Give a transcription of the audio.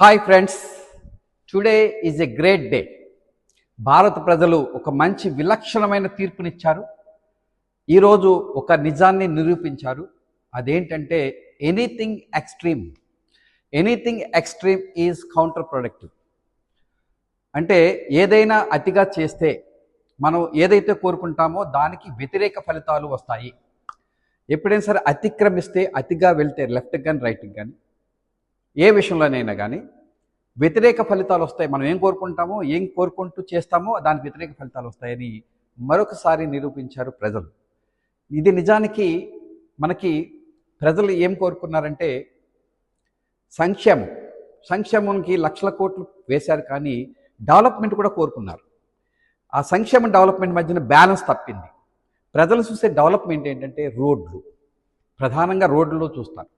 Hi friends today is a great day భారత ప్రజలు ఒక మంచి విలక్షణమైన తీర్పునిచ్చారు. ఈరోజు ఒక నిజాన్ని నిరూపించారు. అదేంటంటే anything extreme anything extreme is counterproductive అంటే ఏదైనా అతిగా చేస్తే మనం ఏదైతే కోరుకుంటామో దానికి వ్యతిరేక ఫలితాలు వస్తాయి. ఎప్పుడైనా సరే అతిక్రమిస్తే అతిగా వెళ్తే లెఫ్ట్కి కానీ రైట్కి కానీ ఏ విషయంలోనైనా కానీ వ్యతిరేక ఫలితాలు వస్తాయి. మనం ఏం కోరుకుంటామో ఏం కోరుకుంటూ చేస్తామో దానికి వ్యతిరేక ఫలితాలు వస్తాయని మరొకసారి నిరూపించారు ప్రజలు. ఇది నిజానికి మనకి ప్రజలు ఏం కోరుకున్నారంటే సంక్షేమం. సంక్షేమంకి లక్షల కోట్లు వేశారు కానీ డెవలప్మెంట్ కూడా కోరుకున్నారు. ఆ సంక్షేమ డెవలప్మెంట్ మధ్యన బ్యాలెన్స్ తప్పింది. ప్రజలు చూసే డెవలప్మెంట్ ఏంటంటే రోడ్లు. ప్రధానంగా రోడ్లలో చూస్తారు.